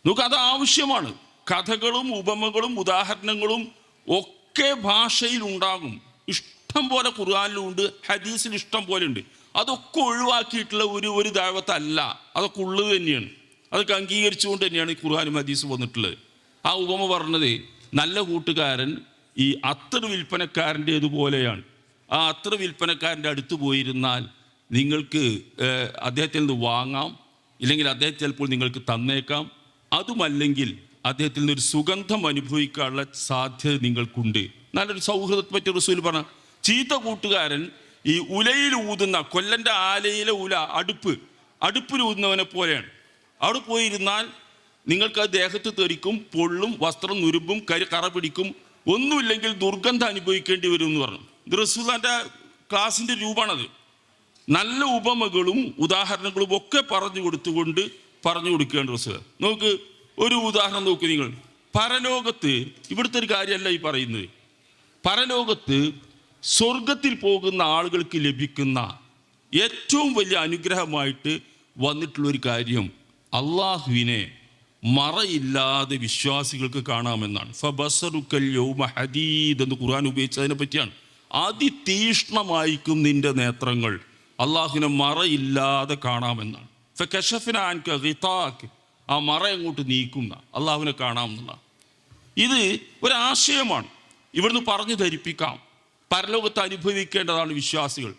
നമുക്ക് അത് ആവശ്യമാണ്. കഥകളും ഉപമകളും ഉദാഹരണങ്ങളും ഒക്കെ ഭാഷയിൽ ഉണ്ടാകും. ഇഷ്ടം പോലെ ഖുർആാനിലുണ്ട് ഹദീസിൽ ഇഷ്ടം പോലെ ഉണ്ട്. അതൊക്കെ ഒഴിവാക്കിയിട്ടുള്ള ഒരു ഒരു ദൈവത്തല്ല. അതൊക്കെ ഉള്ളത് തന്നെയാണ്. അതൊക്കെ അംഗീകരിച്ചുകൊണ്ട് തന്നെയാണ് ഈ ഖുർആാനും ഹദീസ് വന്നിട്ടുള്ളത്. ആ ഉപമ പറഞ്ഞത് നല്ല കൂട്ടുകാരൻ ഈ അത്ര അത്തർ വിൽപ്പനക്കാരന്റേതുപോലെയാണ് ആ അത്ര വിൽപ്പനക്കാരന്റെ അടുത്ത് പോയിരുന്നാൽ നിങ്ങൾക്ക് അദ്ദേഹത്തിൽ നിന്ന് വാങ്ങാം. ഇല്ലെങ്കിൽ അദ്ദേഹം ചിലപ്പോൾ നിങ്ങൾക്ക് തന്നേക്കാം. അതുമല്ലെങ്കിൽ അദ്ദേഹത്തിൽ നിന്ന് ഒരു സുഗന്ധം അനുഭവിക്കാനുള്ള സാധ്യത നിങ്ങൾക്കുണ്ട്. നല്ലൊരു സൗഹൃദത്തെ പറ്റി റസൂൽ പറഞ്ഞ ചീത്ത കൂട്ടുകാരൻ ഈ ഉലയിൽ ഊതുന്ന കൊല്ലന്റെ ആലയിലെ ഉല അടുപ്പ് അടുപ്പിൽ ഊതുന്നവനെ പോലെയാണ്. അവിടെ പോയിരുന്നാൽ നിങ്ങൾക്ക് ആ ദേഹത്ത് തെറിക്കും പൊള്ളും വസ്ത്രം നുരുമ്പും കരി കറ പിടിക്കും ഒന്നുമില്ലെങ്കിൽ ദുർഗന്ധം അനുഭവിക്കേണ്ടി വരും എന്ന് പറഞ്ഞു. ഇത് റസൂദാന്റെ ക്ലാസിന്റെ രൂപമാണത്. നല്ല ഉപമകളും ഉദാഹരണങ്ങളും ഒക്കെ പറഞ്ഞു കൊടുത്തുകൊണ്ട് പറഞ്ഞു കൊടുക്കുകയാണ് റസൂൽ നോക്ക് ഒരു ഉദാഹരണം നോക്ക് നിങ്ങൾ. പരലോകത്ത് ഇവിടുത്തെ ഒരു കാര്യമല്ല ഈ പറയുന്നത്. പരലോകത്ത് സ്വർഗത്തിൽ പോകുന്ന ആളുകൾക്ക് ലഭിക്കുന്ന ഏറ്റവും വലിയ അനുഗ്രഹമായിട്ട് വന്നിട്ടുള്ള ഒരു കാര്യം അള്ളാഹുവിനെ മറയില്ലാതെ വിശ്വാസികൾക്ക് കാണാമെന്നാണ്. ഫബസറുക്കൽ യൗമ ഹദീദ് എന്ന് ഖുർആൻ ഉപയോഗിച്ചതിനെ പറ്റിയാണ്. അതിതീഷ്ണമായിരിക്കും നിന്റെ നേത്രങ്ങൾ. അള്ളാഹുവിനെ മറയില്ലാതെ കാണാമെന്നാണ്. ഫക്കഷഫിന അൻക ഗിതാക്ക് ആ മറ അങ്ങോട്ട് നീക്കുന്ന? അള്ളാഹുവിനെ കാണാമെന്നുള്ള ഇത് ഒരാശയമാണ്. ഇവിടുന്ന് പറഞ്ഞു ധരിപ്പിക്കാം. പരലോകത്ത് അനുഭവിക്കേണ്ടതാണ് വിശ്വാസികൾ.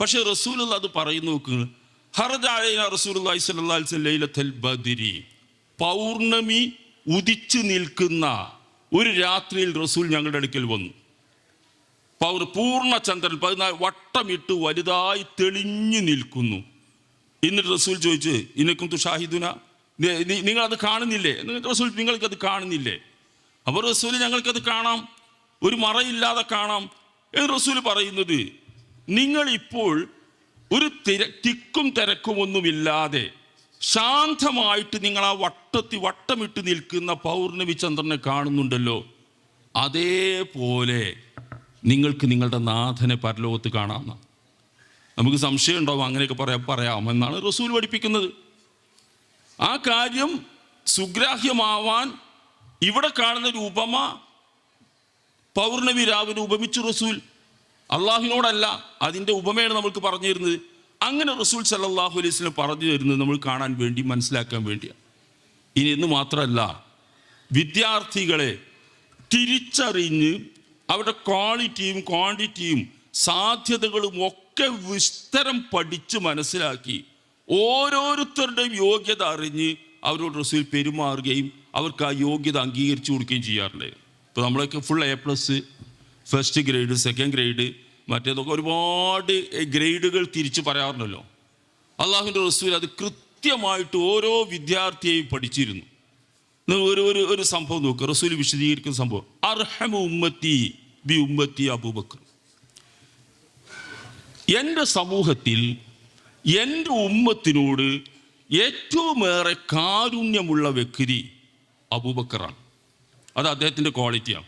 പക്ഷേ റസൂൽ അത് പറയുന്നു നോക്കുക ഹറജായ റസൂൽ ലൈലത്തൽ ബദിരി. പൗർണമി ഉദിച്ചു നിൽക്കുന്ന ഒരു രാത്രിയിൽ റസൂൽ ഞങ്ങളുടെ അടുക്കൽ വന്നു. പൗർ പൂർണ ചന്ദ്രൻ പതിനാല് വട്ടമിട്ട് വലുതായി തെളിഞ്ഞു നിൽക്കുന്നു. എന്നിട്ട് റസൂൽ ചോദിച്ച് ഇനക്കും തുഷാഹിദുന നിങ്ങളത് കാണുന്നില്ലേ? റസൂൽ നിങ്ങൾക്കത് കാണുന്നില്ലേ? അപ്പോൾ റസൂൽ ഞങ്ങൾക്കത് കാണാം. ഒരു മറയില്ലാതെ കാണാം. എന്ന് റസൂൽ പറയുന്നത് നിങ്ങളിപ്പോൾ ഒരു തിര തിക്കും തിരക്കും ഒന്നുമില്ലാതെ ശാന്തമായിട്ട് നിങ്ങൾ ആ വട്ടത്തി വട്ടമിട്ട് നിൽക്കുന്ന പൗർണമി ചന്ദ്രനെ കാണുന്നുണ്ടല്ലോ. അതേപോലെ നിങ്ങൾക്ക് നിങ്ങളുടെ നാഥനെ പരലോകത്ത് കാണാമെന്ന നമുക്ക് സംശയം ഉണ്ടാവും അങ്ങനെയൊക്കെ പറയാം പറയാം എന്നാണ് റസൂൽ പഠിപ്പിക്കുന്നത്. ആ കാര്യം സുഗ്രാഹ്യമാവാൻ ഇവിടെ കാണുന്ന ഒരു ഉപമ പൗർണമി രാവിലെ ഉപമിച്ചു റസൂൽ. അള്ളാഹിനോടല്ല അതിന്റെ ഉപമയാണ് നമ്മൾക്ക് പറഞ്ഞു തരുന്നത്. അങ്ങനെ റസൂൽ സല്ലാഹു അലൈഹി പറഞ്ഞു തരുന്നത് നമ്മൾ കാണാൻ വേണ്ടി മനസ്സിലാക്കാൻ വേണ്ടിയാണ്. ഇനി എന്ന് മാത്രമല്ല വിദ്യാർത്ഥികളെ തിരിച്ചറിഞ്ഞ് അവരുടെ ക്വാളിറ്റിയും ക്വാണ്ടിറ്റിയും സാധ്യതകളും ഒക്കെ വിസ്തരം പഠിച്ച് മനസ്സിലാക്കി ഓരോരുത്തരുടെയും യോഗ്യത അറിഞ്ഞ് അവരോട് റസൂൽ പെരുമാറുകയും അവർക്ക് ആ യോഗ്യത അംഗീകരിച്ചു കൊടുക്കുകയും ചെയ്യാറുണ്ട്. ഇപ്പോൾ നമ്മളൊക്കെ full A plus first grade second grade മറ്റേതൊക്കെ ഒരുപാട് ഗ്രേഡുകൾ തിരിച്ച് പറയാറുണ്ടല്ലോ. അള്ളാഹുവിന്റെ റസൂൽ അത് കൃത്യമായിട്ട് ഓരോ വിദ്യാർത്ഥിയെയും പഠിച്ചിരുന്നു. ഒരു ഒരു ഒരു സംഭവം നോക്കുക റസൂൽ വിശദീകരിക്കുന്ന സംഭവം. അർഹമ ഉമ്മത്തി ബി ഉമ്മത്തി അബൂബക്കർ. എന്റെ സമൂഹത്തിൽ എന്റെ ഉമ്മത്തിനോട് ഏറ്റവുമേറെ കാരുണ്യമുള്ള വ്യക്തി അബൂബക്കറാണ്. അത് അദ്ദേഹത്തിന്റെ ക്വാളിറ്റിയാണ്.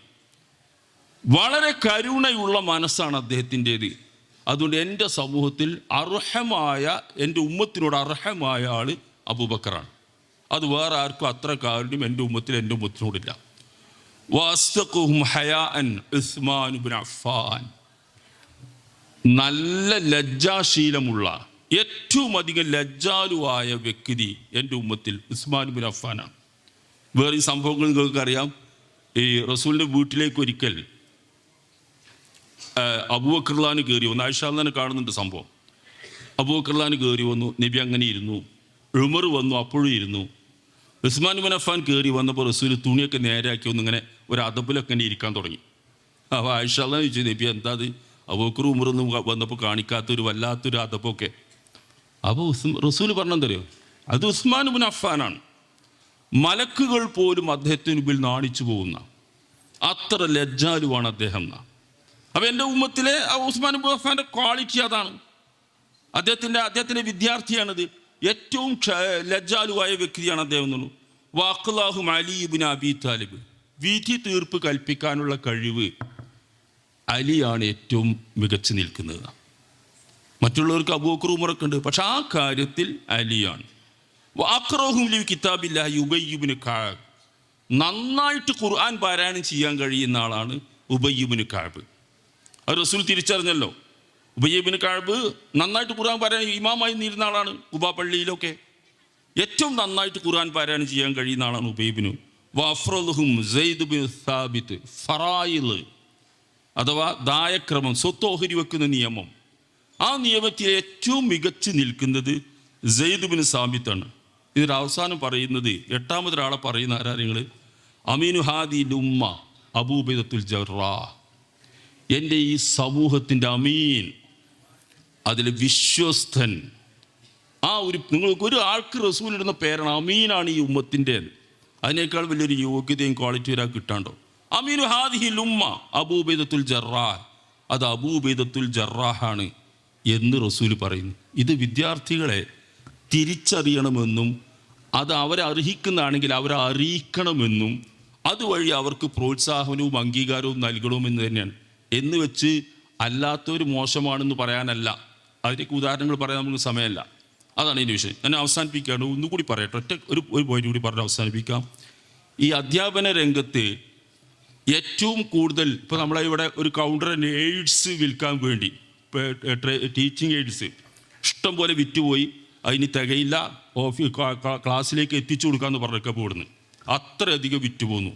വളരെ കരുണയുള്ള മനസ്സാണ് അദ്ദേഹത്തിന്റേത്. അതുകൊണ്ട് എന്റെ സമൂഹത്തിൽ അർഹമായ എന്റെ ഉമ്മത്തിനോട് അർഹമായ ആൾ അബൂബക്കറാണ്. അത് വേറെ ആർക്കും അത്ര കാരുണ്യം എന്റെ ഉമ്മത്തിൽ എന്റെ ഉമ്മത്തിനോടില്ല. വാസ്തുഹയാൻ ഹയാഅൻ ഉസ്മാൻ ഇബ്നു അഫ്ഫാൻ. നല്ല ലജ്ജാശീലമുള്ള ഏറ്റവും അധികം ലജ്ജാലുവായ വ്യക്തി എന്റെ ഉമ്മത്തിൽ ഉസ്മാൻ ബിൻ അഫ്ഫാനാണ്. വേറെ ഈ സംഭവങ്ങൾ നിങ്ങൾക്ക് അറിയാം ഈ റസൂലിന്റെ വീട്ടിലേക്ക് ഒരിക്കൽ അബൂബക്കർലാന് കയറി വന്നു. ആയിഷാന്നെ കാണുന്നുണ്ട് സംഭവം. അബൂബക്കർലാന് കയറി വന്നു. നബി അങ്ങനെ ഇരുന്നു. ഉമർ വന്നു അപ്പോഴും ഇരുന്നു. ഉസ്മാൻ ബിൻ അഫ്ഫാൻ കയറി വന്നപ്പോൾ റസൂൽ തുണിയൊക്കെ നേരാക്കി വന്നു ഇങ്ങനെ ഒരു അതപ്പിലൊക്കെ ഇരിക്കാൻ തുടങ്ങി. അപ്പോൾ ആയിഷാന്ന് ചോദിച്ചു നബി എന്താ അത്? അബൂക്കർ ഉമറൊന്നും വന്നപ്പോൾ കാണിക്കാത്തൊരു വല്ലാത്തൊരു അതപ്പൊക്കെ അപ്പോൾ ഉസ് റസൂൽ പറഞ്ഞെന്തറിയോ? അത് ഉസ്മാൻ ബിൻ അഫ്ഫാനാണ്. മലക്കുകൾ പോലും അദ്ദേഹത്തിന് മുമ്പിൽ നാണിച്ചു പോകുന്ന. അത്ര ലജ്ജാലുവാണ് അദ്ദേഹം എന്നാ. അപ്പോൾ എന്റെ ഉമ്മത്തിലെ ആ ഉസ്മാൻ ബിൻ അഫ്ഫാന്റെ ക്വാളിറ്റി അതാണ്. അദ്ദേഹത്തിന്റെ അദ്ദേഹത്തിന്റെ വിദ്യാർത്ഥിയാണിത്. ഏറ്റവും ലജ്ജാലുവായ വ്യക്തിയാണ് അദ്ദേഹം എന്നുള്ളൂ വാക്കുലാഹു അലീബിൻ അബി താലിബ്. വിധി തീർപ്പ് കൽപ്പിക്കാനുള്ള കഴിവ് അലിയാണ് ഏറ്റവും മികച്ചു നിൽക്കുന്നത്. മറ്റുള്ളവർക്ക് അബൂക്കർ ഉമറൊക്കെ പക്ഷെ ആ കാര്യത്തിൽ അലിയാണ്. കിതാബില്ലാഹി ഉബയ്യുബിന് നന്നായിട്ട് ഖുർആൻ പാരായണം ചെയ്യാൻ കഴിയുന്ന ആളാണ് ഉബയ്യുബിന് കാബ്. അത് റസൂൽ തിരിച്ചറിഞ്ഞല്ലോ. ഉബയ്യബിന് കാബ് നന്നായിട്ട് ഖുർആൻ പാരായണം ഇമാമായി നിന്നിരുന്ന ആളാണ് ഉബാ പള്ളിയിലൊക്കെ. ഏറ്റവും നന്നായിട്ട് ഖുർആൻ പാരായണം ചെയ്യാൻ കഴിയുന്ന ആളാണ് ഉബൈബിന് വഫ്രലുഹും സാബിത്ത് ഫറായിൽ അഥവാ ദായക്രമം സ്വത്ത് ഓഹരി വെക്കുന്ന നിയമം. ആ നിയമത്തിൽ ഏറ്റവും മികച്ച് നിൽക്കുന്നത് ജയ്ദുബിന് സാബിത്താണ്. ഇതിൽ അവസാനം പറയുന്നത് എട്ടാമതൊരാളെ പറയുന്ന ആരാ നിങ്ങൾ അമീനു ഹാദി ലുമ്മ അബൂബൈദത്തുൽ ജറാ. എന്റെ ഈ സമൂഹത്തിന്റെ അമീൻ അതിൽ വിശ്വസ്തൻ. ആ ഒരു നിങ്ങൾക്ക് ഒരു ആൾക്ക് റസൂലിടുന്ന പേരാണ് അമീനാണ് ഈ ഉമ്മത്തിന്റെ അതിനേക്കാൾ വലിയൊരു യോഗ്യതയും ക്വാളിറ്റി ഒരാൾ കിട്ടാണ്ടോ? അമീനു ഹാദിഹിൽ ഉമ്മ അബൂബൈദത്തുൽ ജറാഹ്. അത് അബൂബൈദത്തുൽ ജറാഹാണ് എന്ന് റസൂൽ പറയുന്നു. ഇത് വിദ്യാർത്ഥികളെ തിരിച്ചറിയണമെന്നും അത് അവരെ അർഹിക്കുന്നതാണെങ്കിൽ അവരെ അറിയിക്കണമെന്നും അതുവഴി അവർക്ക് പ്രോത്സാഹനവും അംഗീകാരവും നൽകണമെന്ന് തന്നെയാണ്. എന്ന് വെച്ച് അല്ലാത്തൊരു മോശമാണെന്ന് പറയാനല്ല. അതിലേക്ക് ഉദാഹരണങ്ങൾ പറയാൻ നമുക്ക് സമയമല്ല. അതാണ് ഇതിന്റെ വിഷയം. ഞാൻ അവസാനിപ്പിക്കുകയാണ്. ഒന്നുകൂടി പറയട്ടെ. ഒറ്റ ഒരു ഒരു പോയിന്റ് കൂടി പറഞ്ഞ് അവസാനിപ്പിക്കാം. ഈ അധ്യാപന രംഗത്ത് ഏറ്റവും കൂടുതൽ ഇപ്പോൾ നമ്മളെ ഇവിടെ ഒരു കൗണ്ടർ എയ്ഡ്സ് വിൽക്കാൻ വേണ്ടി. ടീച്ചിങ് എയ്ഡ്സ് ഇഷ്ടം പോലെ വിറ്റുപോയി. അതിന് തികയില്ല. ഓഫീസ് ക്ലാ- ക്ലാ- ക്ലാസ്സിലേക്ക് എത്തിച്ചു കൊടുക്കാമെന്ന് പറഞ്ഞൊക്കെ പോടുന്നു അത്രയധികം വിറ്റുപോന്നു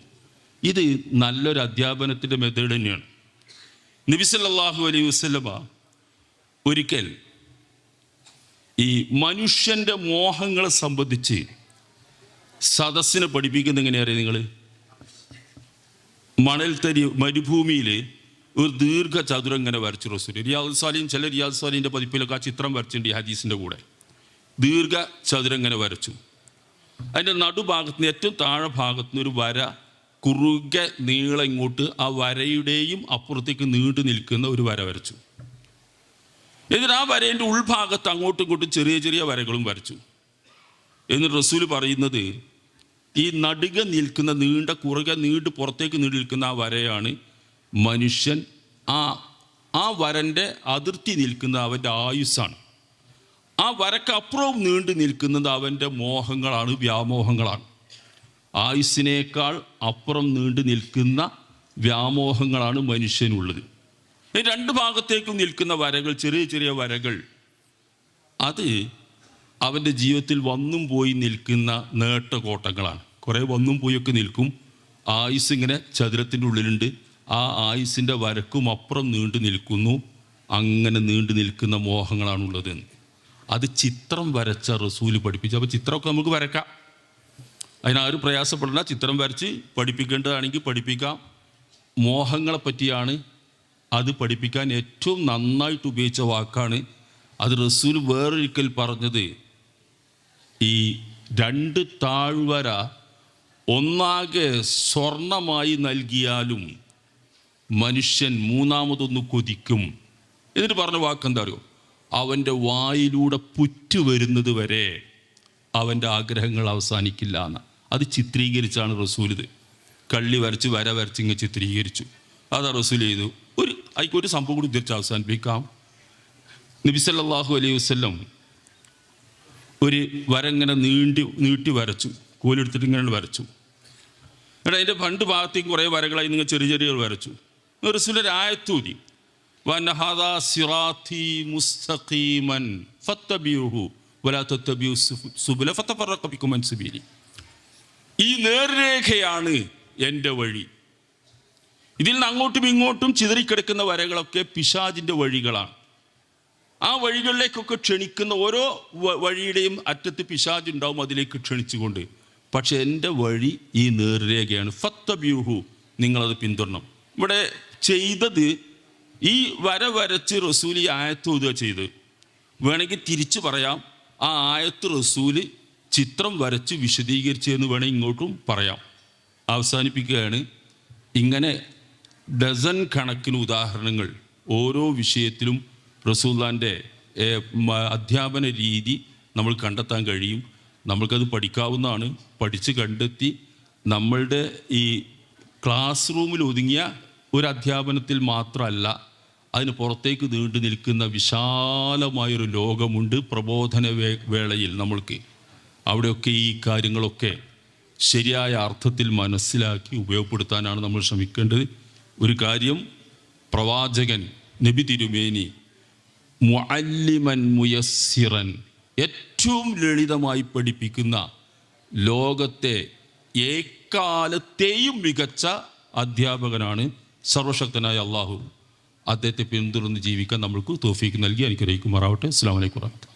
ഇത് നല്ലൊരു അധ്യാപനത്തിന്റെ മെത്തേഡ് തന്നെയാണ്. നബിസല്ലാഹു അലൈഹി വസ്ലമ ഒരിക്കൽ ഈ മനുഷ്യന്റെ മോഹങ്ങളെ സംബന്ധിച്ച് സദസ്സിനെ പഠിപ്പിക്കുന്ന എങ്ങനെയറിയാം നിങ്ങൾ മണൽത്തരി മരുഭൂമിയിൽ ഒരു ദീർഘ ചതുരം ഇങ്ങനെ വരച്ചു റസൂൽ റിയാദ് സാലിൻ ചില റിയാദ് സാലിന്റെ പതിപ്പിലൊക്കെ ആ ചിത്രം വരച്ചിട്ടുണ്ട് ഈ ഹദീസിന്റെ കൂടെ. ദീർഘ ചതുരം ഇങ്ങനെ വരച്ചു. അതിന്റെ നടുഭാഗത്ത് നിന്ന് ഏറ്റവും താഴെ ഭാഗത്ത് നിന്ന് ഒരു വര കുറുകെ നീളം ഇങ്ങോട്ട് ആ വരയുടെയും അപ്പുറത്തേക്ക് നീണ്ടു നിൽക്കുന്ന ഒരു വര വരച്ചു. എന്നിട്ട് ആ വരേന്റെ ഉൾഭാഗത്ത് അങ്ങോട്ടും ഇങ്ങോട്ടും ചെറിയ ചെറിയ വരകളും വരച്ചു. എന്നിട്ട് റസൂൽ പറയുന്നത് ഈ നടുക നിൽക്കുന്ന നീണ്ട കുറുകെ നീണ്ട് പുറത്തേക്ക് നീണ്ടു നിൽക്കുന്ന ആ വരയാണ് മനുഷ്യൻ. ആ ആ വരന്റെ അതിർത്തി നിൽക്കുന്ന അവന്റെ ആയുസ്സാണ്. ആ വരക്കപ്പുറവും നീണ്ടു നിൽക്കുന്നത് അവന്റെ മോഹങ്ങളാണ് വ്യാമോഹങ്ങളാണ്. ആയുസ്സിനേക്കാൾ അപ്പുറം നീണ്ടു നിൽക്കുന്ന വ്യാമോഹങ്ങളാണ് മനുഷ്യനുള്ളത്. രണ്ട് ഭാഗത്തേക്കും നിൽക്കുന്ന വരകൾ ചെറിയ ചെറിയ വരകൾ അത് അവന്റെ ജീവിതത്തിൽ വന്നും പോയി നിൽക്കുന്ന നേട്ടകോട്ടങ്ങളാണ്. കുറേ വന്നും പോയൊക്കെ നിൽക്കും. ആയുസ് ഇങ്ങനെ ചതുരത്തിന്റെ ഉള്ളിലുണ്ട്. ആ ആയുസിന്റെ വരക്കും അപ്പുറം നീണ്ടു നിൽക്കുന്നു. അങ്ങനെ നീണ്ടു നിൽക്കുന്ന മോഹങ്ങളാണുള്ളത് അത് ചിത്രം വരച്ച റസൂൽ പഠിപ്പിച്ചു. അപ്പോൾ ചിത്രമൊക്കെ നമുക്ക് വരക്കാം. അതിനാരും പ്രയാസപ്പെടണ്ട. ചിത്രം വരച്ച് പഠിപ്പിക്കേണ്ടതാണെങ്കിൽ പഠിപ്പിക്കാം. മോഹങ്ങളെ പറ്റിയാണ് അത് പഠിപ്പിക്കാൻ ഏറ്റവും നന്നായിട്ട് ഉപയോഗിച്ച വാക്കാണ്. അത് റസൂൽ വേറൊരിക്കൽ പറഞ്ഞത്. ഈ രണ്ട് താഴ്വര ഒന്നാകെ സ്വർണമായി നൽകിയാലും മനുഷ്യൻ മൂന്നാമതൊന്ന് കൊതിക്കും. എന്നിട്ട് പറഞ്ഞ വാക്കെന്താ അറിയോ അവന്റെ വായിലൂടെ പുറ്റു വരുന്നത് വരെ അവന്റെ ആഗ്രഹങ്ങൾ അവസാനിക്കില്ല എന്ന്. അത് ചിത്രീകരിച്ചാണ് റസൂലിത് കള്ളി വരച്ച് വര വരച്ച് ഇങ്ങ് ചിത്രീകരിച്ചു. അതാ റസൂൽ ചെയ്തു. ഒരു അതിക്കൊരു സംഭവം കൂടി ഉദ്ധരിച്ച് അവസാനിപ്പിക്കാം. നബിസല്ലാഹു അലൈഹി വസ്ല്ലം ഒരു വരങ്ങനെ നീണ്ടി നീട്ടി വരച്ചു. കൂലെടുത്തിട്ട് ഇങ്ങനെ വരച്ചു. എടാ അതിന്റെ പണ്ട് ഭാഗത്തേക്കും കുറേ വരകളായി നിങ്ങൾ ചെറിയ ചെറിയ വരച്ചു. വനഹദാ സിറാത്തി മുസ്തഖീമൻ ഈ നേർരേഖയാണ് എന്റെ വഴി. ഇതിൽ നിന്ന് അങ്ങോട്ടും ഇങ്ങോട്ടും ചിതറിക്കിടക്കുന്ന വരകളൊക്കെ പിശാജിന്റെ വഴികളാണ്. ആ വഴികളിലേക്കൊക്കെ ക്ഷണിക്കുന്ന ഓരോ വഴിയുടെയും അറ്റത്ത് പിശാജ് ഉണ്ടാവും അതിലേക്ക് ക്ഷണിച്ചുകൊണ്ട്. പക്ഷെ എന്റെ വഴി ഈ നേർരേഖയാണ്. ഫത്ത ബ്യൂഹു നിങ്ങളത് പിന്തുടരണം. ഇവിടെ ചെയ്തത് ഈ വര വരച്ച് റസൂൽ ഈ ആയത്ത് ഓതുക ചെയ്ത്. വേണമെങ്കിൽ തിരിച്ചു പറയാം. ആ ആയത്ത് റസൂൽ ചിത്രം വരച്ച് വിശദീകരിച്ച് എന്ന് വേണമെങ്കിൽ ഇങ്ങോട്ടും പറയാം. അവസാനിപ്പിക്കുകയാണ്. ഇങ്ങനെ ഡസൻ കണക്കിന് ഉദാഹരണങ്ങൾ ഓരോ വിഷയത്തിലും റസൂല്ലാന്റെ അധ്യാപന രീതി നമ്മൾ കണ്ടെത്താൻ കഴിയും. നമ്മൾക്കത് പഠിക്കാവുന്നതാണ്. പഠിച്ച് കണ്ടെത്തി നമ്മളുടെ ഈ ക്ലാസ് റൂമിൽ ഒതുങ്ങിയ ഒരു അധ്യാപനത്തിൽ മാത്രമല്ല അതിന് പുറത്തേക്ക് നീണ്ടു നിൽക്കുന്ന വിശാലമായൊരു ലോകമുണ്ട് പ്രബോധന വേളയിൽ നമ്മൾക്ക്. അവിടെയൊക്കെ ഈ കാര്യങ്ങളൊക്കെ ശരിയായ അർത്ഥത്തിൽ മനസ്സിലാക്കി ഉപയോഗപ്പെടുത്താനാണ് നമ്മൾ ശ്രമിക്കേണ്ടത്. ഒരു കാര്യം പ്രവാചകൻ നബി തിരുമേനി മുഅല്ലിമൻ മുയസ്സിറൻ. ഏറ്റവും ലളിതമായി പഠിപ്പിക്കുന്ന ലോകത്തെ ഏക്കാലത്തെയും മികച്ച അധ്യാപകനാണ് സർവശക്തനായ അള്ളാഹു. അദ്ദേഹത്തെ പിന്തുടർന്ന് ജീവിക്കാൻ നമ്മൾക്ക് തോഫീക്ക് നൽകി. അനുഗ്രഹിക്കുമാറാവട്ടെ അസ്സാം വലൈക്കും വാഹമത്തുള്ള